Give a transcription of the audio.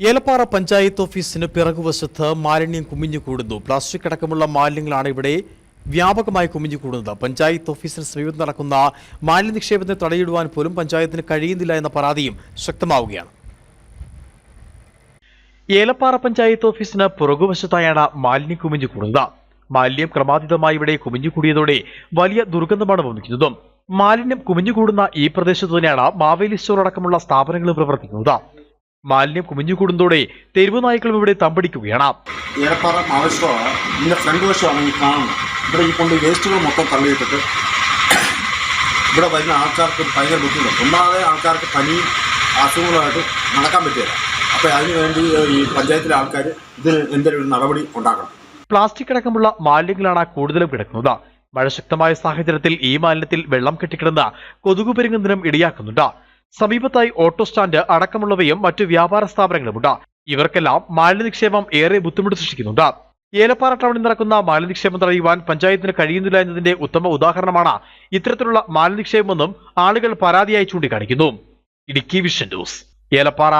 ഏലപ്പാറ പഞ്ചായത്ത് ഓഫീസിന് പിറകുവശത്ത് മാലിന്യം കുമിഞ്ഞു കൂടുന്നു. പ്ലാസ്റ്റിക് അടക്കമുള്ള മാലിന്യങ്ങളാണ് ഇവിടെ വ്യാപകമായി കുമിഞ്ഞു കൂടുന്നത്. പഞ്ചായത്ത് ഓഫീസിന് സമീപത്ത് നടക്കുന്ന മാലിന്യ നിക്ഷേപത്തെ തടയിടുവാൻ പോലും പഞ്ചായത്തിന് കഴിയുന്നില്ല എന്ന പരാതിയും ശക്തമാവുകയാണ്. ഏലപ്പാറ പഞ്ചായത്ത് ഓഫീസിന് പുറകുവശത്തായാണ് മാലിന്യം കുമിഞ്ഞു കൂടുന്നത്. മാലിന്യം ക്രമാതീതമായി ഇവിടെ കുമിഞ്ഞുകൂടിയതോടെ വലിയ ദുർഗന്ധമാണ് വന്നിരിക്കുന്നതും മാലിന്യം കുമിഞ്ഞുകൂടുന്ന ഈ പ്രദേശത്ത് തന്നെയാണ് മാവേലി സ്റ്റോർ അടക്കമുള്ള സ്ഥാപനങ്ങൾ പ്രവർത്തിക്കുന്നത്. മാലിന്യം കുമിഞ്ഞുകൂടുന്നതോടെ തെരുവ് നായ്ക്കളും ഇവിടെ തമ്പടിക്കുകയാണ്. ഏലപ്പാറ മാവേസ്റ്റോറാണ് ഇതിന്റെ ഫ്രണ്ട് വശമാണ് ഈ കാണുന്നത്. ഇവിടെ ഈ കൊണ്ട് വേസ്റ്റുകൾ മൊത്തം തള്ളിയിട്ടിട്ട് ഇവിടെ വരുന്ന ആൾക്കാർക്ക് ഭയങ്കര ബുദ്ധിമുട്ടുണ്ട് ഒന്നാമതെ ആൾക്കാർക്ക് പനി അസുഖങ്ങളായിട്ട് നടക്കാൻ പറ്റില്ല. അപ്പോൾ അതിന് വേണ്ടി ഈ പഞ്ചായത്തിലെ ആൾക്കാർ ഇതിന് എന്തെങ്കിലും ഒരു നടപടി ഉണ്ടാക്കണം. പ്ലാസ്റ്റിക് അടക്കമുള്ള മാലിന്യങ്ങളാണ് കൂടുതലും കിടക്കുന്നത്. മഴ ശക്തമായ സാഹചര്യത്തിൽ ഈ മാലിന്യത്തിൽ വെള്ളം കെട്ടിക്കിടന്ന് കൊതുകു പെരുങ്ങുന്നതിനും ഇടയാക്കുന്നുണ്ട്. സമീപത്തായി ഓട്ടോ സ്റ്റാൻഡ് അടക്കമുള്ളവയും മറ്റു വ്യാപാര സ്ഥാപനങ്ങളുമുണ്ട്. ഇവർക്കെല്ലാം മാലിന്യ നിക്ഷേപം ഏറെ ബുദ്ധിമുട്ട് സൃഷ്ടിക്കുന്നുണ്ട്. ഏലപ്പാറ ടൗണിൽ നടക്കുന്ന മാലിന്യ നിക്ഷേപം തടയുവാൻ പഞ്ചായത്തിന് കഴിയുന്നില്ല എന്നതിന്റെ ഉത്തമ ഉദാഹരണമാണ് ഇത്തരത്തിലുള്ള മാലിന്യ നിക്ഷേപമെന്നും ആളുകൾ പരാതിയായി ചൂണ്ടിക്കാണിക്കുന്നു. Idukki vision news Elappara.